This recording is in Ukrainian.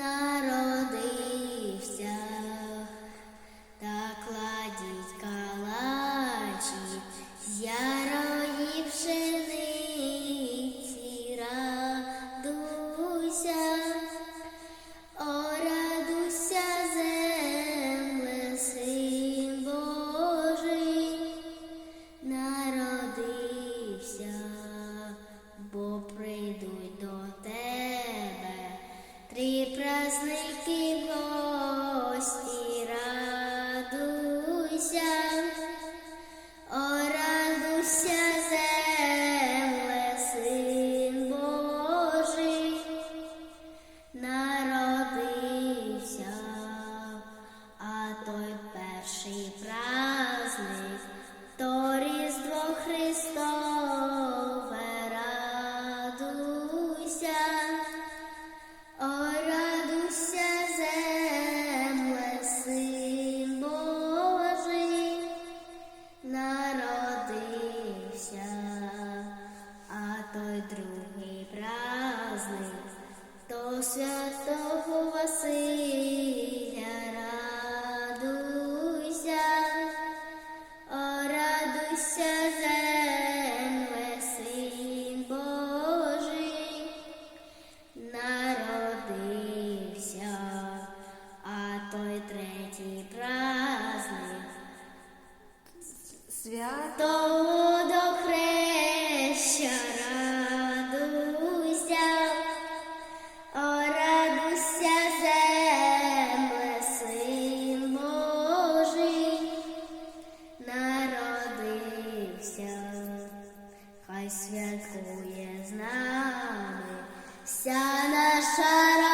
Nara. праздники гости, радуйся, о радуйся, земле, Син Божий, народився, а той перший праздник, то різдво Христос. праздник, то святого Василя радуйся, о радуйся, земле, син Божий, народився, а той третій праздник. Свято. святкує з нами вся наша.